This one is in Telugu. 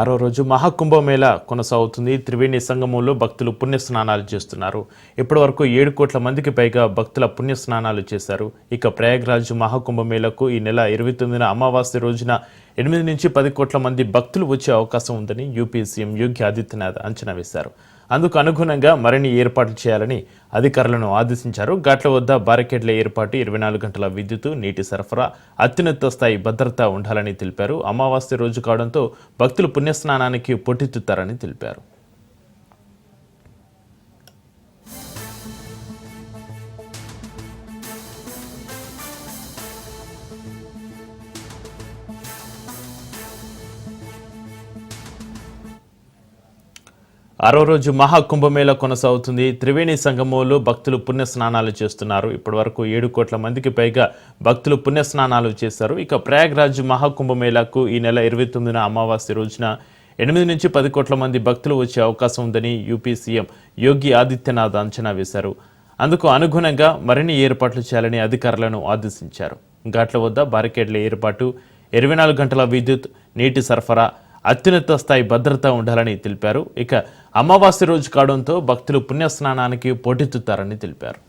ఆరో రోజు మహాకుంభమేళ కొనసాగుతుంది. త్రివేణి సంగమంలో భక్తులు పుణ్యస్నానాలు చేస్తున్నారు. ఇప్పటి వరకు ఏడు కోట్ల మందికి పైగా భక్తుల పుణ్యస్నానాలు చేశారు. ఇక ప్రయాగ్రాజ్ మహాకుంభమేళకు ఈ నెల ఇరవై తొమ్మిదిన అమావాస్య రోజున ఎనిమిది నుంచి పది కోట్ల మంది భక్తులు వచ్చే అవకాశం ఉందని యూపీ సీఎం యోగి ఆదిత్యనాథ్ అంచనా వేశారు. అందుకు అనుగుణంగా మరిన్ని ఏర్పాట్లు చేయాలని అధికారులను ఆదేశించారు. ఘాట్ల వద్ద బారికేడ్ల ఏర్పాటు ఇరవై నాలుగు గంటల విద్యుత్ నీటి సరఫరా అత్యున్నత స్థాయి భద్రత ఉండాలని తెలిపారు. అమావాస్య రోజు కావడంతో భక్తులు పుణ్యస్నానానికి పొట్టెత్తుతారని తెలిపారు. ఆరో రోజు మహాకుంభమేళ కొనసాగుతుంది. త్రివేణి సంగమంలో భక్తులు పుణ్యస్నానాలు చేస్తున్నారు. ఇప్పటివరకు ఏడు కోట్ల మందికి పైగా భక్తులు పుణ్యస్నానాలు చేశారు. ఇక ప్రయాగ్రాజ్ మహాకుంభమేళకు ఈ నెల ఇరవై తొమ్మిదిన అమావాస్య రోజున ఎనిమిది నుంచి పది కోట్ల మంది భక్తులు వచ్చే అవకాశం ఉందని యూపీ సీఎం యోగి ఆదిత్యనాథ్ అంచనా వేశారు. అందుకు అనుగుణంగా మరిన్ని ఏర్పాట్లు చేయాలని అధికారులను ఆదేశించారు. ఘాట్ల వద్ద బారికేడ్ల ఏర్పాటు ఇరవై నాలుగు గంటల విద్యుత్ నీటి సరఫరా అత్యున్నత స్థాయి భద్రత ఉండాలని తెలిపారు. ఇక అమావాస్య రోజు కావడంతో భక్తులు పుణ్యస్నానానికి పోటెత్తుతారని తెలిపారు.